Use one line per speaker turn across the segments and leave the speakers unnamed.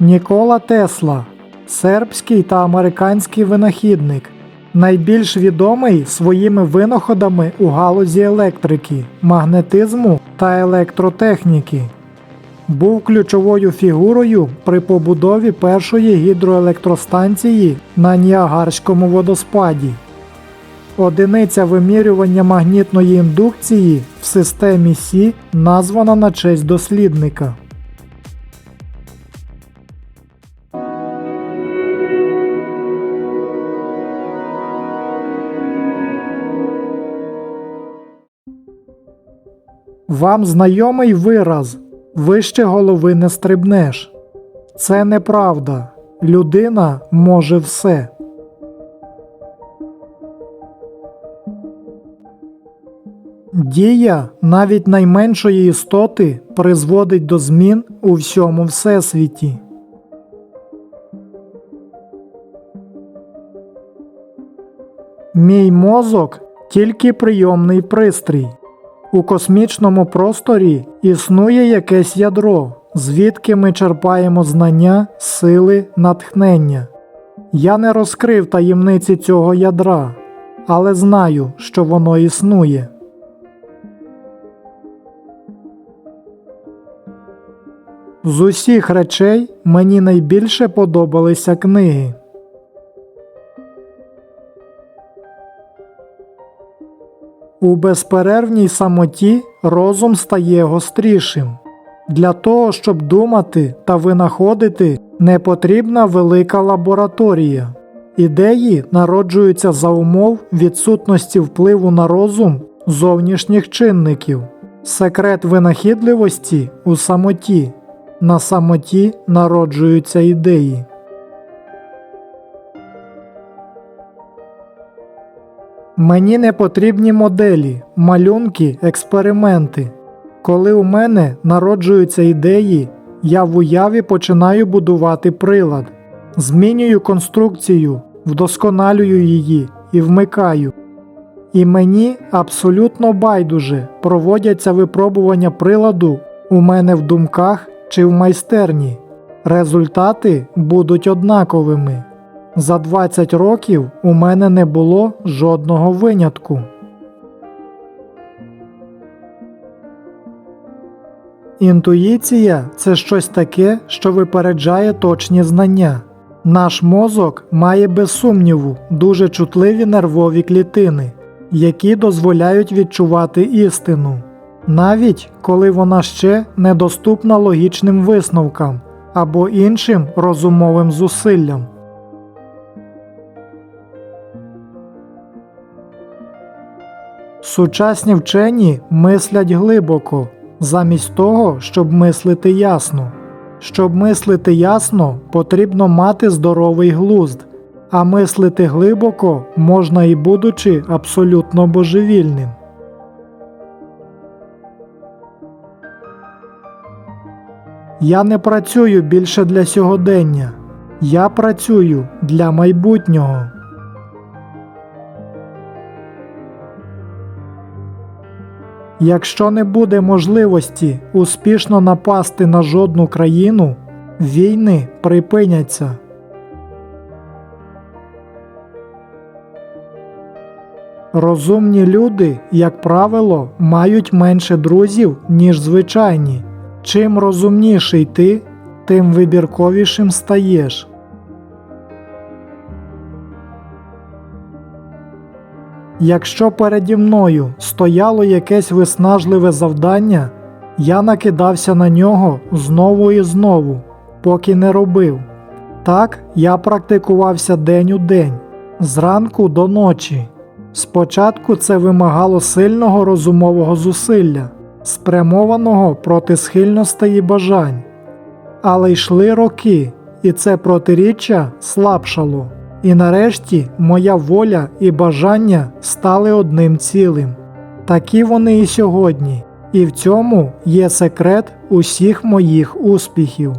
Нікола Тесла сербський та американський винахідник, найбільш відомий своїми винаходами у галузі електрики, магнетизму та електротехніки. Був ключовою фігурою при побудові першої гідроелектростанції на Ніагарському водоспаді. Одиниця вимірювання магнітної індукції в системі Сі названа на честь дослідника. Вам знайомий вираз вище голови не стрибнеш. Це неправда. Людина може все. Дія навіть найменшої істоти призводить до змін у всьому всесвіті. Мій мозок тільки прийомний пристрій. У космічному просторі існує якесь ядро, звідки ми черпаємо знання, сили, натхнення. Я не розкрив таємниці цього ядра, але знаю, що воно існує. З усіх речей мені найбільше подобалися книги. У безперервній самоті розум стає гострішим. Для того, щоб думати та винаходити, не потрібна велика лабораторія. Ідеї народжуються за умов відсутності впливу на розум зовнішніх чинників. Секрет винахідливості у самоті. На самоті народжуються ідеї. Мені не потрібні моделі, малюнки, експерименти. Коли у мене народжуються ідеї, я в уяві починаю будувати прилад, змінюю конструкцію, вдосконалюю її і вмикаю. І мені абсолютно байдуже проводяться випробування приладу у мене в думках чи в майстерні. Результати будуть однаковими. За 20 років у мене не було жодного винятку. Інтуїція це щось таке, що випереджає точні знання. Наш мозок має без сумніву дуже чутливі нервові клітини, які дозволяють відчувати істину, навіть коли вона ще недоступна логічним висновкам або іншим розумовим зусиллям. Сучасні вчені мислять глибоко, замість того, щоб мислити ясно. Щоб мислити ясно, потрібно мати здоровий глузд, а мислити глибоко можна і будучи абсолютно божевільним. Я не працюю більше для сьогодення. Я працюю для майбутнього. Якщо не буде можливості успішно напасти на жодну країну, війни припиняться. Розумні люди, як правило, мають менше друзів, ніж звичайні. Чим розумніший ти, тим вибірковішим стаєш. Якщо переді мною стояло якесь виснажливе завдання, я накидався на нього знову і знову, поки не робив. Так я практикувався день у день, зранку до ночі. Спочатку це вимагало сильного розумового зусилля, спрямованого проти схильностей і бажань. Але йшли роки, і це протиріччя слабшало. І нарешті моя воля і бажання стали одним цілим. Такі вони і сьогодні, і в цьому є секрет усіх моїх успіхів.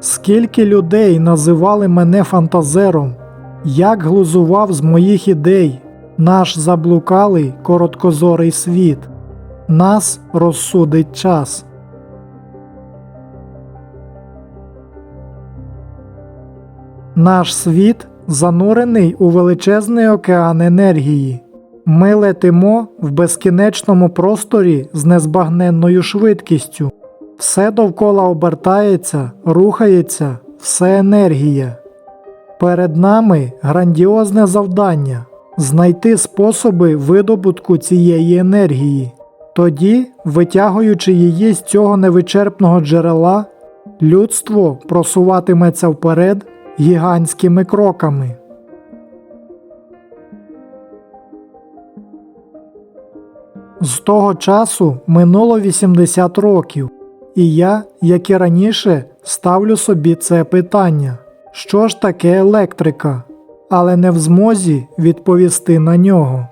Скільки людей називали мене фантазером, як глузував з моїх ідей наш заблукалий короткозорий світ. Нас розсудить час. Наш світ занурений у величезний океан енергії. Ми летимо в безкінечному просторі з незбагненною швидкістю. Все довкола обертається, рухається, все енергія. Перед нами грандіозне завдання знайти способи видобутку цієї енергії. Тоді, витягуючи її з цього невичерпного джерела, людство просуватиметься вперед гігантськими кроками. З того часу минуло 80 років, і я, як і раніше, ставлю собі це питання: що ж таке електрика, але не в змозі відповісти на нього.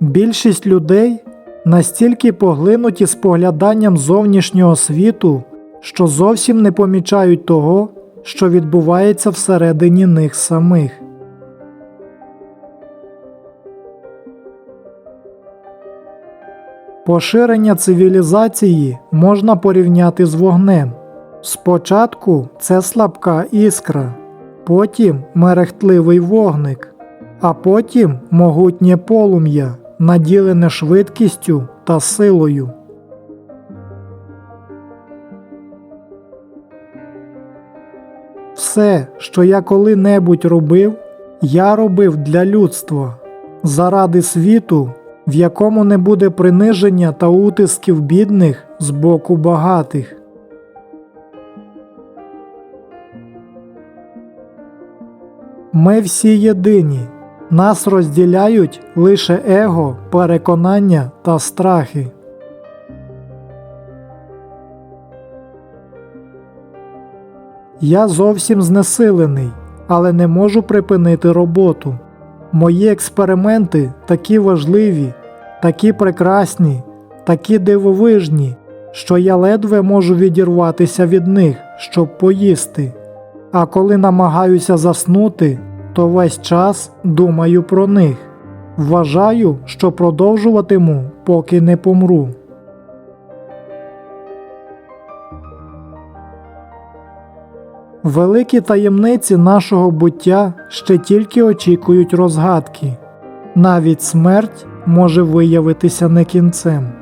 Більшість людей настільки поглинуті спогляданням зовнішнього світу, що зовсім не помічають того, що відбувається всередині них самих. Поширення цивілізації можна порівняти з вогнем. Спочатку це слабка іскра, потім мерехтливий вогник, а потім могутнє полум'я, наділене швидкістю та силою. Все, що я коли-небудь робив, я робив для людства, заради світу, в якому не буде приниження та утисків бідних з боку багатих. Ми всі єдині, нас розділяють лише его, переконання та страхи. Я зовсім знесилений, але не можу припинити роботу. Мої експерименти такі важливі, такі прекрасні, такі дивовижні, що я ледве можу відірватися від них, щоб поїсти. А коли намагаюся заснути, то весь час думаю про них. Вважаю, що продовжуватиму, поки не помру. Великі таємниці нашого буття ще тільки очікують розгадки. Навіть смерть може виявитися не кінцем.